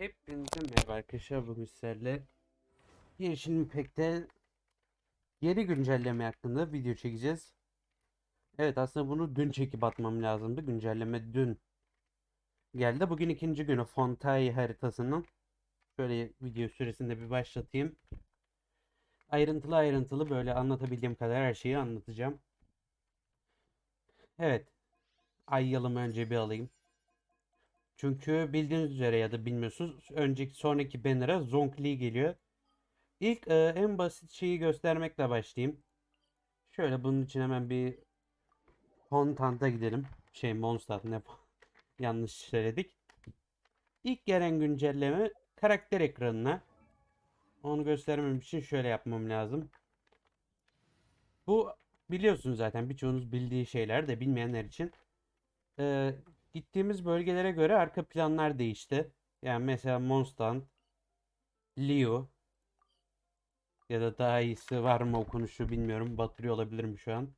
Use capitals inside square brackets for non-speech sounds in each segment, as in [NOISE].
Hepinize merhaba arkadaşlar bugün sizlerle Genshin Impact'te yeni güncelleme hakkında video çekeceğiz. Evet aslında bunu dün çekip atmam lazımdı. Güncelleme dün geldi. Bugün ikinci günü Fontai haritasının. Şöyle video süresinde bir başlatayım. Ayrıntılı ayrıntılı böyle anlatabildiğim kadar her şeyi anlatacağım. Evet. Ay yılımı önce bir alayım. Çünkü bildiğiniz üzere ya da bilmiyorsunuz önceki sonraki banner'a Zhongli geliyor. İlk e, en basit şeyi göstermekle başlayayım. Şöyle bunun için hemen bir Fontant'a gidelim. Şey Mondstadt ne [LAUGHS] yanlış söyledik. İlk gelen güncelleme karakter ekranına. Onu göstermem için şöyle yapmam lazım. Bu biliyorsunuz zaten birçoğunuz bildiği şeyler de bilmeyenler için. Ee, gittiğimiz bölgelere göre arka planlar değişti. Yani mesela Mondstadt, Liu ya da daha iyisi var mı okunuşu bilmiyorum. Batırıyor olabilirim şu an.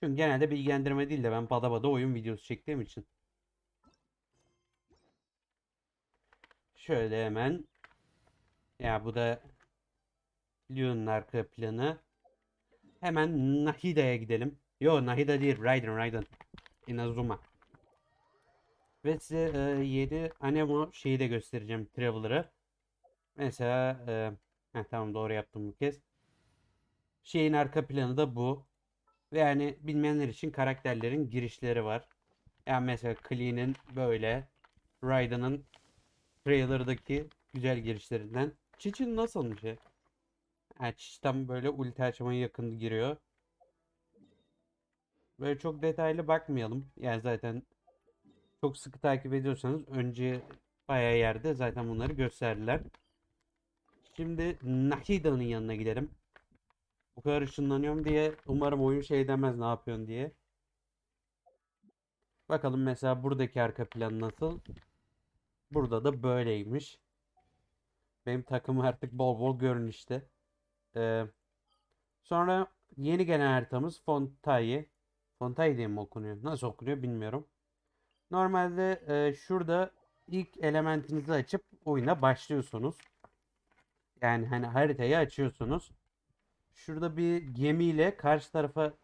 Çünkü genelde bilgilendirme değil de ben bada bada oyun videosu çektiğim için. Şöyle hemen. Ya bu da Liu'nun arka planı. Hemen Nahida'ya gidelim. Yo Nahida değil. Raiden Raiden. Inazuma. Ve size e, 7 Anemo şeyi de göstereceğim Traveler'ı. Mesela e, heh, tamam doğru yaptım bu kez. Şeyin arka planı da bu. Ve yani bilmeyenler için karakterlerin girişleri var. Yani mesela Klee'nin böyle. Raiden'ın trailer'daki güzel girişlerinden. Çiçin nasılmış ya? Ha, Çiç tam böyle ulti açmaya yakın giriyor. Böyle çok detaylı bakmayalım. Yani zaten çok sıkı takip ediyorsanız önce bayağı yerde zaten bunları gösterdiler. Şimdi Nahida'nın yanına gidelim. Bu kadar ışınlanıyorum diye umarım oyun şey demez ne yapıyorsun diye. Bakalım mesela buradaki arka plan nasıl? Burada da böyleymiş. Benim takım artık bol bol görün işte. Ee, sonra yeni gelen haritamız Fontaine. Fontaine diye mi okunuyor? Nasıl okunuyor bilmiyorum. Normalde e, şurada ilk elementinizi açıp oyuna başlıyorsunuz. Yani hani haritayı açıyorsunuz. Şurada bir gemiyle karşı tarafa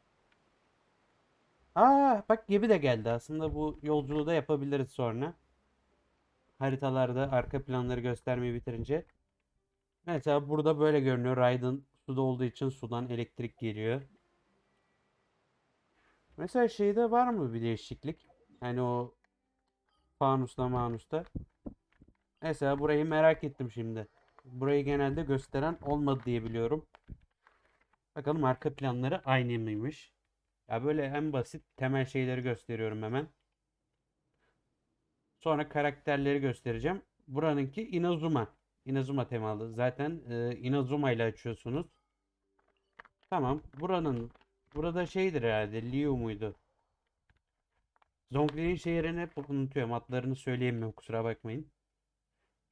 Aa bak gemi de geldi. Aslında bu yolculuğu da yapabiliriz sonra. Haritalarda arka planları göstermeyi bitirince. Mesela burada böyle görünüyor. Raiden suda olduğu için sudan elektrik geliyor. Mesela şeyde var mı bir değişiklik? Hani o fanusta manusta. Mesela burayı merak ettim şimdi. Burayı genelde gösteren olmadı diye biliyorum. Bakalım arka planları aynı mıymış? Ya böyle en basit temel şeyleri gösteriyorum hemen. Sonra karakterleri göstereceğim. Buranınki Inazuma. Inazuma temalı. Zaten e, Inazuma ile açıyorsunuz. Tamam. Buranın burada şeydir herhalde. Liu muydu? Zongli'nin şehrini hep unutuyorum. Adlarını söyleyemiyorum kusura bakmayın.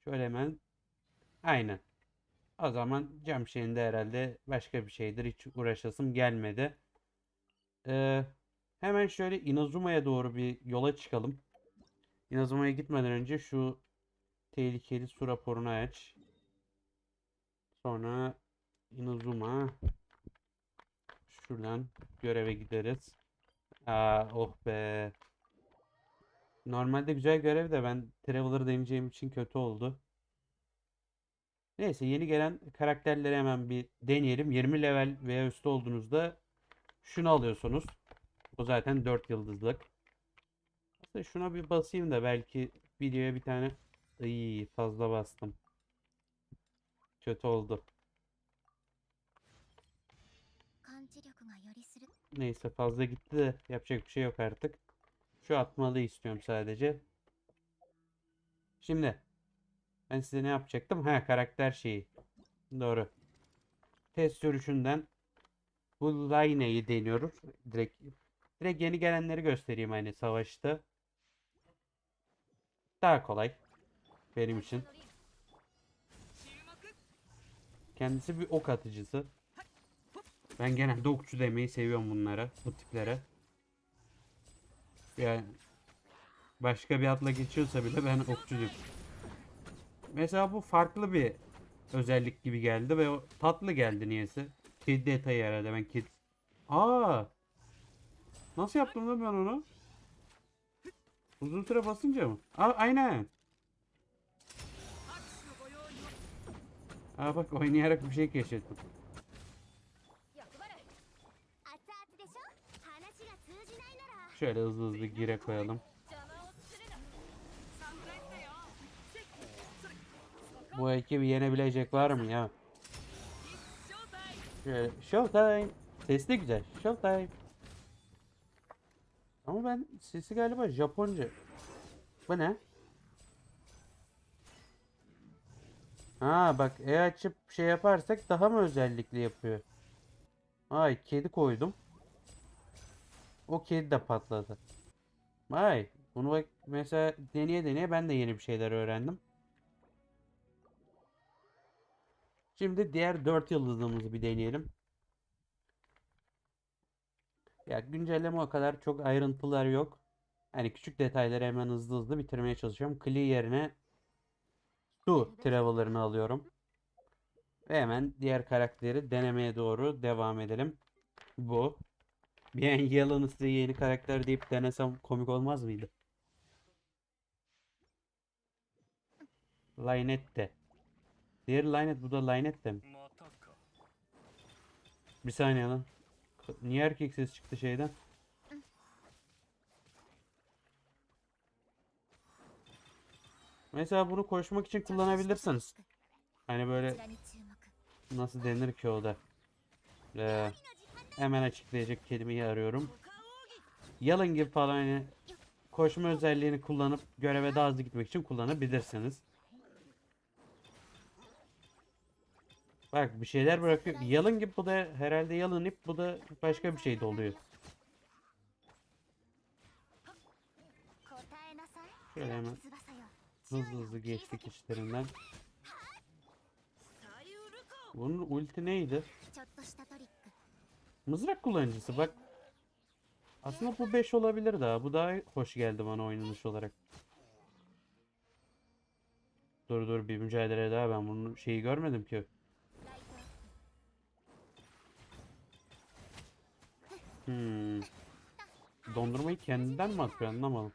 Şöyle hemen. Aynen. O zaman cam şeyinde herhalde başka bir şeydir. Hiç uğraşasım gelmedi. Ee, hemen şöyle Inazuma'ya doğru bir yola çıkalım. Inazuma'ya gitmeden önce şu tehlikeli su raporunu aç. Sonra Inazuma şuradan göreve gideriz. Aa, oh be. Normalde güzel görev de ben Traveler deneyeceğim için kötü oldu. Neyse yeni gelen karakterleri hemen bir deneyelim. 20 level veya üstü olduğunuzda şunu alıyorsunuz. O zaten 4 yıldızlık. Aslında şuna bir basayım da belki videoya bir tane iyi fazla bastım. Kötü oldu. Neyse fazla gitti de yapacak bir şey yok artık. Şu atmalı istiyorum sadece. Şimdi ben size ne yapacaktım? Ha karakter şeyi. Doğru. Test sürüşünden bu Laine'yi deniyoruz. Direkt direkt yeni gelenleri göstereyim hani savaşta. Daha kolay benim için. Kendisi bir ok atıcısı. Ben genelde okçu demeyi seviyorum bunlara, bu tiplere. Yani başka bir adla geçiyorsa bile ben okçu diyorum. Mesela bu farklı bir özellik gibi geldi ve o tatlı geldi niyeyse. Kedi detayı herhalde ben kedi. Aa! Nasıl yaptım lan ben onu? Uzun süre basınca mı? Aa, aynen. Aa bak oynayarak bir şey keşfettim. Şöyle hızlı hızlı gire koyalım. Bu ekibi yenebilecek var mı ya? Şöyle showtime. Sesli güzel. Showtime. Ama ben sesi galiba Japonca. Bu ne? Ha bak e açıp şey yaparsak daha mı özellikli yapıyor? Ay kedi koydum. O kedi de patladı. Vay bunu bak mesela deneye deneye ben de yeni bir şeyler öğrendim. Şimdi diğer 4 yıldızımızı bir deneyelim. Ya güncelleme o kadar çok ayrıntılar yok. Hani küçük detayları hemen hızlı hızlı bitirmeye çalışıyorum. Klee yerine su travel'larını alıyorum. Ve hemen diğer karakteri denemeye doğru devam edelim. Bu. Van Halen'ı size yeni karakter deyip denesem komik olmaz mıydı? Laynette. Diğeri Lynette bu da Lynette mi? Bir saniye lan. Niye erkek ses çıktı şeyden? Mesela bunu koşmak için kullanabilirsiniz. Hani böyle nasıl denir ki o da? Ee, Hemen açıklayacak kelimeyi arıyorum. Yalın gibi falan hani koşma özelliğini kullanıp göreve daha hızlı gitmek için kullanabilirsiniz. Bak bir şeyler bırakıyor. Yalın gibi bu da herhalde yalın ip bu da başka bir şey de oluyor. Şöyle hemen hızlı hızlı geçtik işlerinden. Bunun ulti neydi? Mızrak kullanıcısı bak. Aslında bu 5 olabilir daha. Bu daha hoş geldi bana oynanış olarak. Dur dur bir mücadele daha ben bunun şeyi görmedim ki. Hmm. Dondurmayı kendinden mi atıyor anlamadım.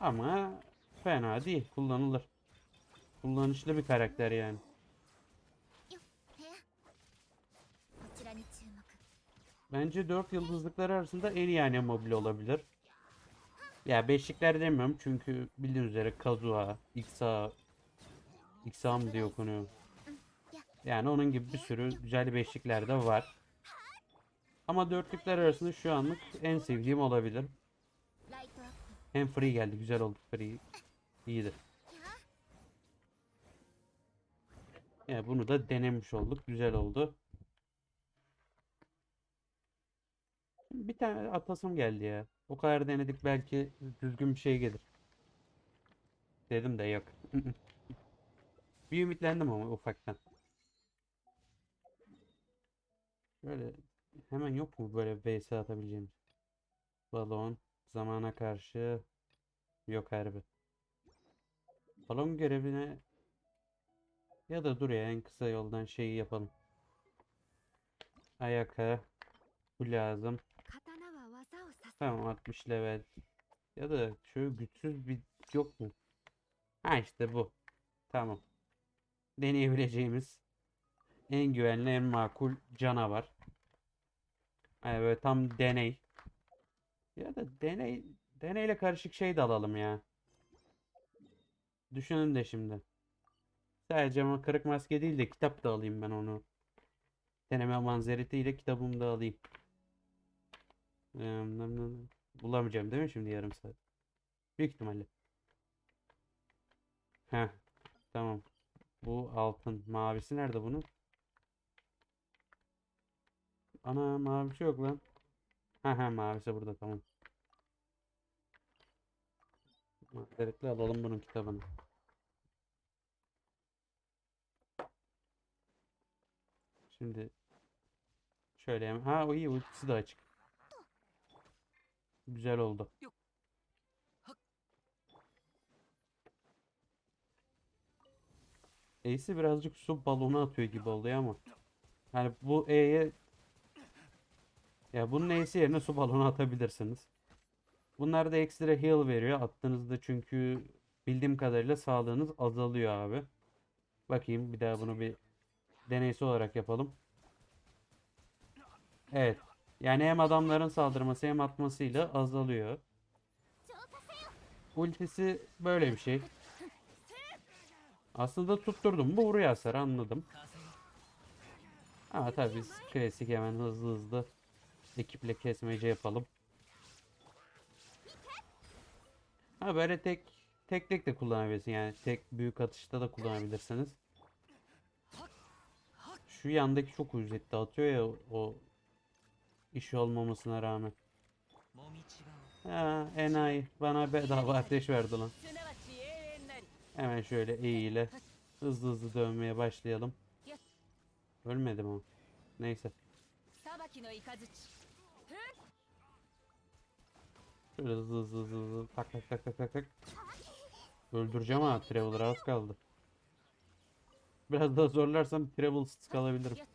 Ama fena değil kullanılır. Kullanışlı bir karakter yani. Bence 4 yıldızlıklar arasında en iyi anne mobil olabilir. Ya beşlikler demiyorum çünkü bildiğiniz üzere Kazuha, Xa, Xa mı diye okunuyor. Yani onun gibi bir sürü güzel beşlikler de var. Ama dörtlükler arasında şu anlık en sevdiğim olabilir. Hem free geldi güzel oldu free. İyidir. Ya yani bunu da denemiş olduk. Güzel oldu. Bir tane atasım geldi ya. O kadar denedik belki düzgün bir şey gelir. Dedim de yok. [LAUGHS] Bir ümitlendim ama ufaktan. Böyle hemen yok mu böyle vs atabileceğimiz? Balon zamana karşı yok harbi. Balon görevine ya da dur ya en kısa yoldan şeyi yapalım. Ayaka bu lazım. Tamam 60 level. Ya da şöyle güçsüz bir yok mu? Ha işte bu. Tamam. Deneyebileceğimiz en güvenli en makul canavar. Yani böyle tam deney. Ya da deney deneyle karışık şey de alalım ya. Düşünün de şimdi. Sadece ama kırık maske değil de kitap da alayım ben onu. Deneme manzeretiyle kitabımı da alayım. Bulamayacağım değil mi şimdi yarım saat? Büyük ihtimalle. Heh, tamam. Bu altın. Mavisi nerede bunun? Ana mavisi yok lan. Ha ha mavisi burada tamam. Mazeretle alalım bunun kitabını. Şimdi şöyle ha o iyi ultisi de açık. Güzel oldu. E'si birazcık su balonu atıyor gibi oluyor ama. Hani bu E'ye ya bunun E'si yerine su balonu atabilirsiniz. Bunlar da ekstra heal veriyor. Attığınızda çünkü bildiğim kadarıyla sağlığınız azalıyor abi. Bakayım bir daha bunu bir deneysel olarak yapalım. Evet. Yani hem adamların saldırması hem atmasıyla azalıyor. Ultisi böyle bir şey. Aslında tutturdum. Bu vuruyor hasar anladım. Ama tabi biz klasik hemen hızlı hızlı ekiple kesmece yapalım. Ha böyle tek tek tek de kullanabilirsin yani tek büyük atışta da kullanabilirsiniz. Şu yandaki çok ücret dağıtıyor ya o İş olmamasına rağmen. Ha, enayi bana bedava ateş verdi lan. Hemen şöyle eğiyle hızlı hızlı dövmeye başlayalım. Ölmedim ama. Neyse. Şöyle hızlı hızlı hızlı hızlı tak tak tak tak tak. Öldüreceğim ha Traveler az kaldı. Biraz daha zorlarsam Travel kalabilirim.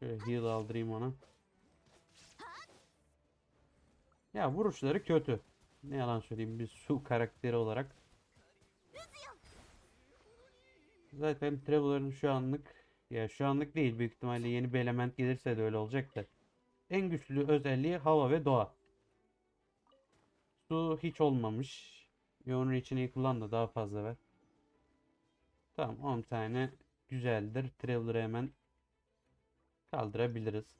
Şöyle heal aldırayım ona. Ya vuruşları kötü. Ne yalan söyleyeyim bir su karakteri olarak. Zaten Traveler'ın şu anlık ya şu anlık değil büyük ihtimalle yeni bir element gelirse de öyle olacak da. En güçlü özelliği hava ve doğa. Su hiç olmamış. Yoğun içini kullan da daha fazla ver. Tamam 10 tane güzeldir. Traveler'ı hemen kaldırabiliriz.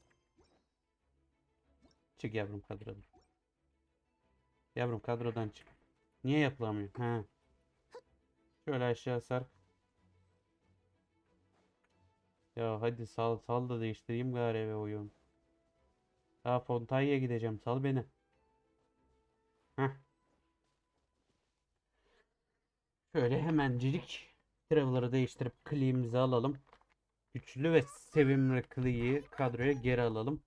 Çık yavrum kadrodan. Yavrum kadrodan çık. Niye yapılamıyor? Ha. Şöyle aşağı sar. Ya hadi sal sal da değiştireyim gari eve oyun. Daha Fontaya'ya gideceğim. Sal beni. Heh. Şöyle hemencik Traveler'ı değiştirip Clean'imizi alalım. Güçlü ve sevimli Clean'i kadroya geri alalım.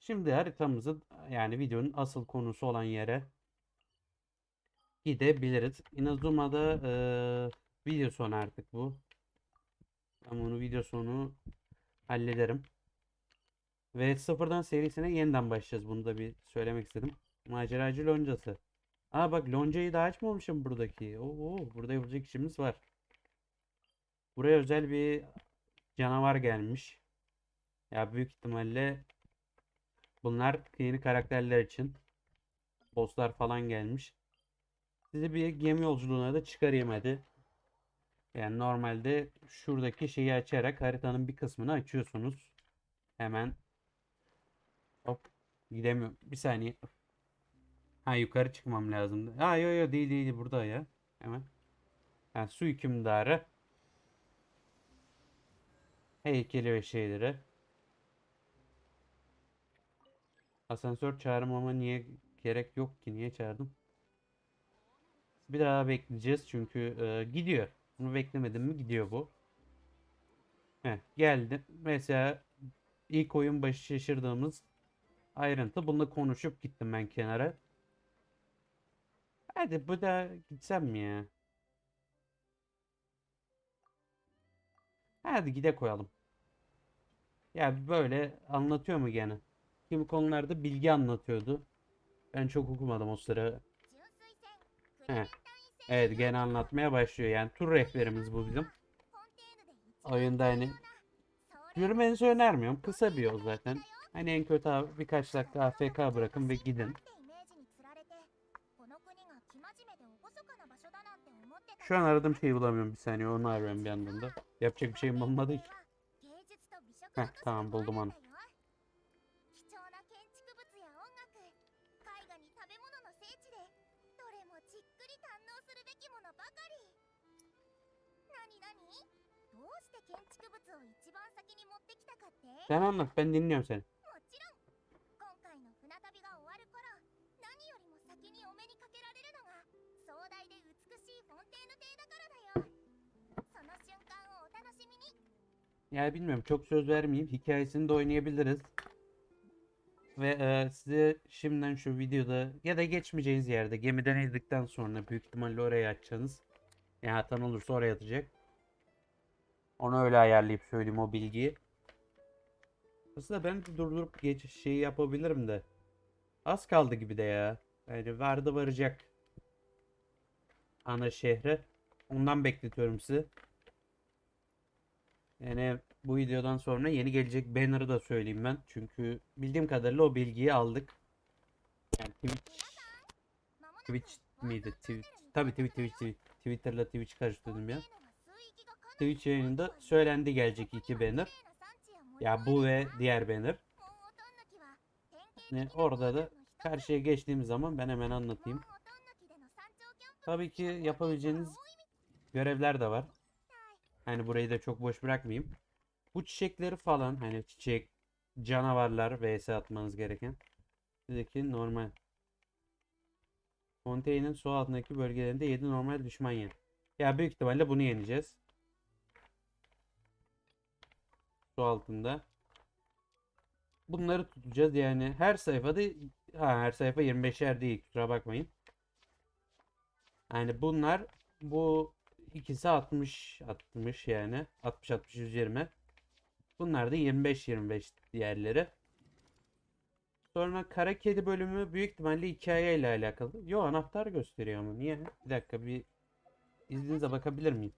Şimdi haritamızın yani videonun asıl konusu olan yere gidebiliriz. Inazuma'da eee video sonu artık bu. Ben bunu video sonu hallederim. Ve sıfırdan serisine yeniden başlayacağız. Bunu da bir söylemek istedim. Maceracı loncası. Aa bak loncayı da açmamışım buradaki. Oo, burada yapacak işimiz var. Buraya özel bir canavar gelmiş. Ya büyük ihtimalle bunlar yeni karakterler için. Bosslar falan gelmiş. Sizi bir gemi yolculuğuna da çıkarayım hadi. Yani normalde şuradaki şeyi açarak haritanın bir kısmını açıyorsunuz. Hemen hop gidemiyorum. Bir saniye. Ha yukarı çıkmam lazımdı. Ha yo yo değil değil burada ya. Hemen. Ha, su hükümdarı. Heykeli ve şeyleri. Asansör çağırmama niye gerek yok ki? Niye çağırdım? Bir daha bekleyeceğiz çünkü e, gidiyor. Bunu beklemedim mi gidiyor bu. Heh, geldi. Mesela ilk oyun başı şaşırdığımız ayrıntı. Bununla konuşup gittim ben kenara. Hadi bu da gitsem mi ya? Hadi gide koyalım. Yani böyle anlatıyor mu gene? Kimi konularda bilgi anlatıyordu. Ben çok okumadım o sıra. He. Evet gene anlatmaya başlıyor. Yani tur rehberimiz bu bizim. Oyunda hani yürümenizi önermiyorum. Kısa bir yol zaten. Hani en kötü birkaç dakika AFK bırakın ve gidin. Şu an aradığım şeyi bulamıyorum bir saniye onu arıyorum bir yandan da. Yapacak bir şeyim olmadığı için. 芸術と美食 Heh, の都市 tamam の buldum onu. 公園だよ貴 Yani bilmiyorum çok söz vermeyeyim. Hikayesini de oynayabiliriz. Ve e, size şimdiden şu videoda ya da geçmeyeceğiniz yerde gemiden indikten sonra büyük ihtimalle oraya açacaksınız. Yani atan olursa oraya atacak. Onu öyle ayarlayıp söyleyeyim o bilgiyi. Aslında ben durdurup geç şeyi yapabilirim de. Az kaldı gibi de ya. Yani vardı varacak. Ana şehre. Ondan bekletiyorum sizi. Yani bu videodan sonra yeni gelecek banner'ı da söyleyeyim ben. Çünkü bildiğim kadarıyla o bilgiyi aldık. Yani Twitch Twitch miydi? Twitch. Tabii Twitch, Twitch, Twitch. Twitter'la Twitch karıştırdım ya. Twitch yayınında söylendi gelecek iki banner. Ya bu ve diğer banner. Yani orada da karşıya geçtiğimiz zaman ben hemen anlatayım. Tabii ki yapabileceğiniz görevler de var. Hani burayı da çok boş bırakmayayım. Bu çiçekleri falan hani çiçek, canavarlar vs atmanız gereken. Bizdeki normal. Fontaine'in su altındaki bölgelerinde 7 normal düşman yen. Ya büyük ihtimalle bunu yeneceğiz. Su altında. Bunları tutacağız yani her sayfada ha, her sayfa 25'er değil kusura bakmayın. Yani bunlar bu ikisi 60 60 yani 60 60 120. Bunlar da 25 25 diğerleri. Sonra kara kedi bölümü büyük ihtimalle hikaye ile alakalı. Yo anahtar gösteriyor ama niye? Bir dakika bir izninizle bakabilir miyim?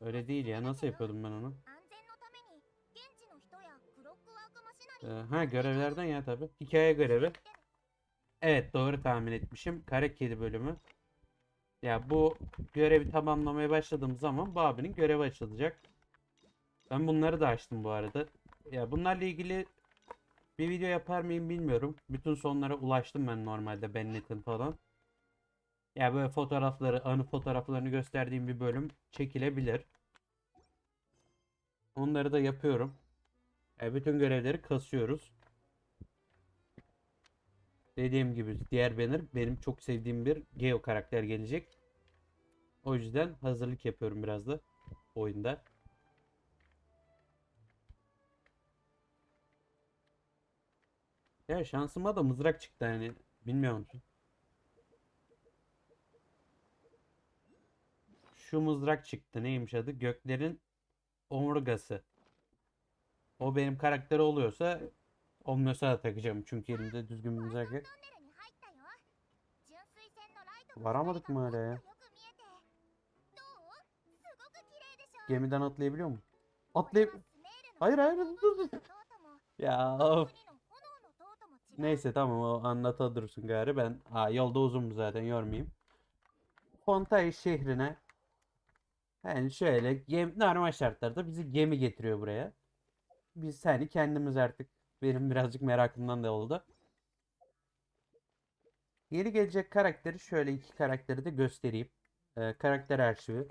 Öyle değil ya nasıl yapıyordum ben onu? Ee, ha görevlerden ya tabi. Hikaye görevi. Evet doğru tahmin etmişim. Kara kedi bölümü. Ya bu görevi tamamlamaya başladığım zaman bu abinin görevi açılacak. Ben bunları da açtım bu arada. Ya bunlarla ilgili bir video yapar mıyım bilmiyorum. Bütün sonlara ulaştım ben normalde Bennet'in falan. Ya böyle fotoğrafları, anı fotoğraflarını gösterdiğim bir bölüm çekilebilir. Onları da yapıyorum. Ya bütün görevleri kasıyoruz. Dediğim gibi diğer banner benim çok sevdiğim bir Geo karakter gelecek. O yüzden hazırlık yapıyorum biraz da oyunda. Ya şansıma da mızrak çıktı yani. Bilmiyorum. Şu mızrak çıktı. Neymiş adı? Göklerin omurgası. O benim karakteri oluyorsa Omnios'a da takacağım. Çünkü elimde düzgün bir mızrak yok. Varamadık mı hala ya? Gemiden atlayabiliyor mu? Atlayıp... Hayır hayır dur dur. Ya of. Neyse tamam o anlata dursun gari. Ben ha, yolda uzun zaten yormayayım. Fontay şehrine yani şöyle gem, normal şartlarda bizi gemi getiriyor buraya. Biz hani kendimiz artık benim birazcık merakımdan da oldu. Yeni gelecek karakteri şöyle iki karakteri de göstereyim. Ee, karakter arşivi.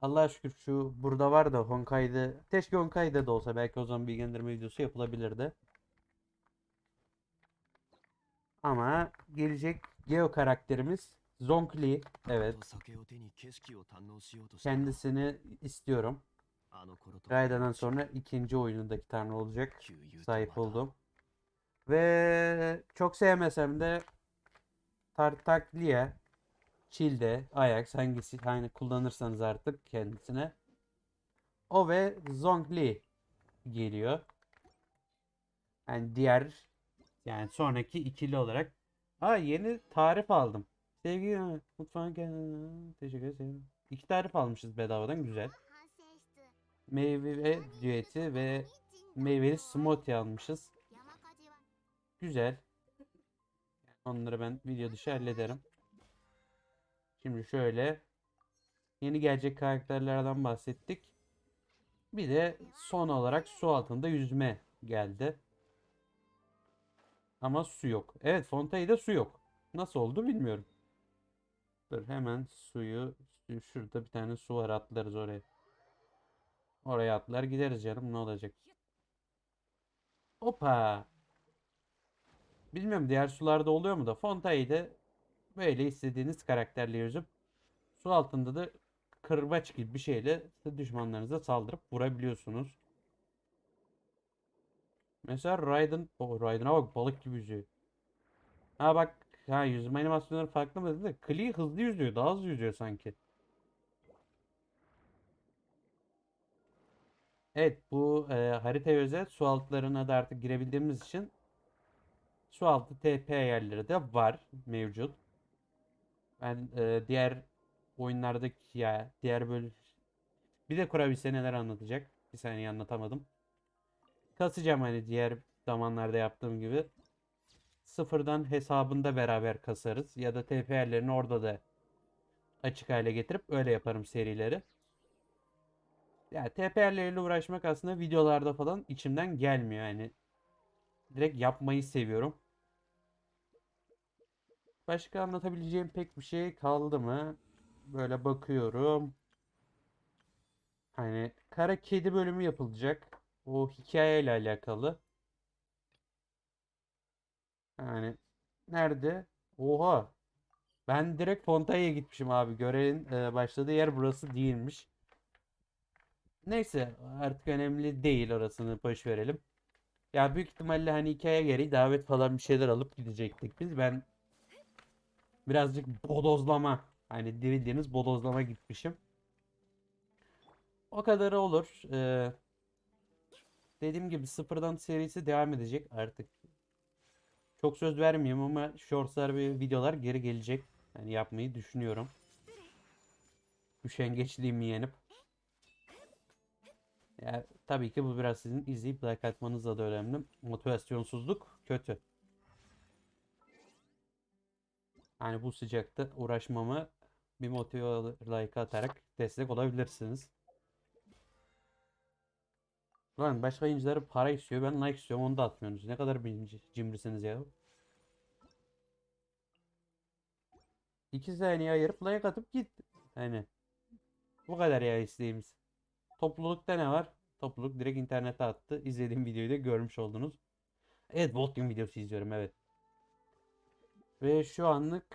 Allah'a şükür şu burada var da Honkai'de keşke Honkai'de de olsa belki o zaman bilgilendirme videosu yapılabilirdi. Ama gelecek Geo karakterimiz Zonkli. Evet. Kendisini istiyorum. Raida'dan sonra ikinci oyunundaki tanrı olacak. Sahip oldum. Ve çok sevmesem de Tartaklia, Childe, Ajax hangisi hani kullanırsanız artık kendisine. O ve Zongli geliyor. Yani diğer yani sonraki ikili olarak. Aa yeni tarif aldım. Sevgili mutfağın kendine teşekkür ederim. İki tarif almışız bedavadan güzel. Meyve düeti ve meyveli smoothie almışız. Güzel. Onları ben video dışı hallederim. Şimdi şöyle yeni gelecek karakterlerden bahsettik. Bir de son olarak su altında yüzme geldi. Ama su yok. Evet Fontaine'de su yok. Nasıl oldu bilmiyorum. Dur hemen suyu şurada bir tane su var atlarız oraya. Oraya atlar gideriz canım ne olacak. Hoppa. Bilmiyorum diğer sularda oluyor mu da Fontaine'de böyle istediğiniz karakterle yüzüp su altında da kırbaç gibi bir şeyle düşmanlarınıza saldırıp vurabiliyorsunuz. Mesela Raiden. o Oh Raiden'a bak balık gibi yüzüyor. Ha bak ha yüzme animasyonları farklı mı dedi de Klee hızlı yüzüyor. Daha hızlı yüzüyor sanki. Evet bu e, haritaya özel su altlarına da artık girebildiğimiz için su altı TP yerleri de var mevcut. Ben e, diğer oyunlardaki ya diğer böyle bir de kurabiye neler anlatacak. Bir saniye anlatamadım. Kasacağım hani diğer zamanlarda yaptığım gibi. Sıfırdan hesabında beraber kasarız. Ya da TP yerlerini orada da açık hale getirip öyle yaparım serileri. Ya TP yerleriyle uğraşmak aslında videolarda falan içimden gelmiyor yani. Direkt yapmayı seviyorum. Başka anlatabileceğim pek bir şey kaldı mı? Böyle bakıyorum. Hani Kara Kedi bölümü yapılacak. O hikayeyle alakalı. Yani nerede? Oha. Ben direkt Fontanya'ya gitmişim abi. Görevin e, başladığı yer burası değilmiş. Neyse artık önemli değil orasını boş verelim. Ya büyük ihtimalle hani hikaye gereği davet falan bir şeyler alıp gidecektik biz. Ben birazcık bodozlama hani bildiğiniz bodozlama gitmişim. O kadarı olur. Ee, dediğim gibi sıfırdan serisi devam edecek artık. Çok söz vermeyeyim ama shortslar ve videolar geri gelecek. Yani yapmayı düşünüyorum. Üşengeçliğimi yenip. Ya, tabii ki bu biraz sizin izleyip like atmanızla da önemli. Motivasyonsuzluk kötü. Yani bu sıcakta uğraşmama bir motive like atarak destek olabilirsiniz. Lan başka yayıncıları para istiyor. Ben like istiyorum. Onu da atmıyorsunuz. Ne kadar bilinci- cimrisiniz ya. 2 saniye ayırıp like atıp git. Hani. Bu kadar ya isteğimiz. Toplulukta ne var? Topluluk direkt internete attı. İzlediğim videoyu da görmüş oldunuz. Evet bot game videosu izliyorum evet. Ve şu anlık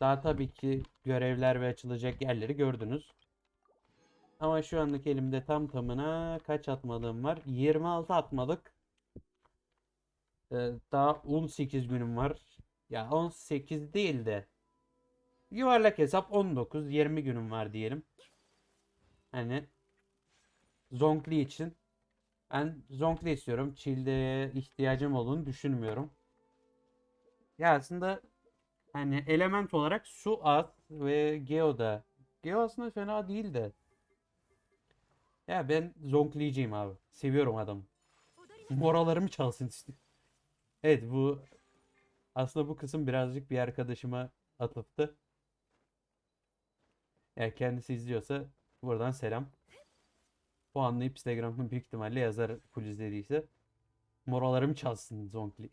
daha tabii ki görevler ve açılacak yerleri gördünüz. Ama şu anlık elimde tam tamına kaç atmalığım var? 26 atmalık. Ee, daha 18 günüm var. Ya 18 değil de yuvarlak hesap 19-20 günüm var diyelim. Hani Zonkli için ben Zonkli istiyorum. Chill'de ihtiyacım olduğunu düşünmüyorum. Ya aslında hani element olarak su az ve Geo da. Geo aslında fena değil de. Ya ben Zonkli'ciyim abi. Seviyorum adamı. Moralarımı çalsın istiyorum. Evet bu aslında bu kısım birazcık bir arkadaşıma atıftı. Eğer kendisi izliyorsa buradan selam. Bu anlayıp Instagram'ın büyük ihtimalle yazar full izlediyse. Moralarım çalsın Zonkli.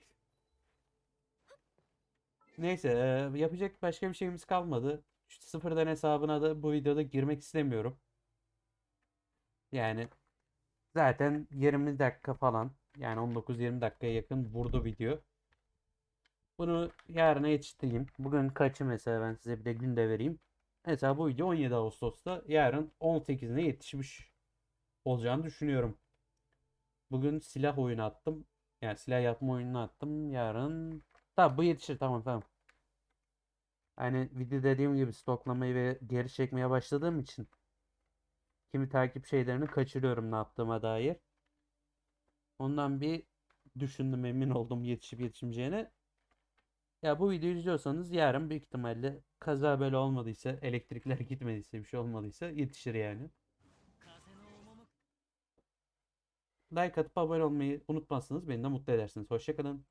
Neyse e, yapacak başka bir şeyimiz kalmadı. Şu sıfırdan hesabına da bu videoda girmek istemiyorum. Yani zaten 20 dakika falan yani 19-20 dakikaya yakın vurdu video. Bunu yarına yetiştireyim. Bugün kaçı mesela ben size bir de gün de vereyim. Mesela bu video 17 Ağustos'ta yarın 18'ine yetişmiş olacağını düşünüyorum. Bugün silah oyunu attım. Yani silah yapma oyununu attım. Yarın Tamam bu yetişir tamam tamam. Hani video dediğim gibi stoklamayı ve geri çekmeye başladığım için kimi takip şeylerini kaçırıyorum ne yaptığıma dair. Ondan bir düşündüm emin oldum yetişip yetişmeyeceğine. Ya bu videoyu izliyorsanız yarın büyük ihtimalle kaza böyle olmadıysa, elektrikler [LAUGHS] gitmediyse, bir şey olmadıysa yetişir yani. Like atıp abone olmayı unutmazsanız beni de mutlu edersiniz. Hoşçakalın.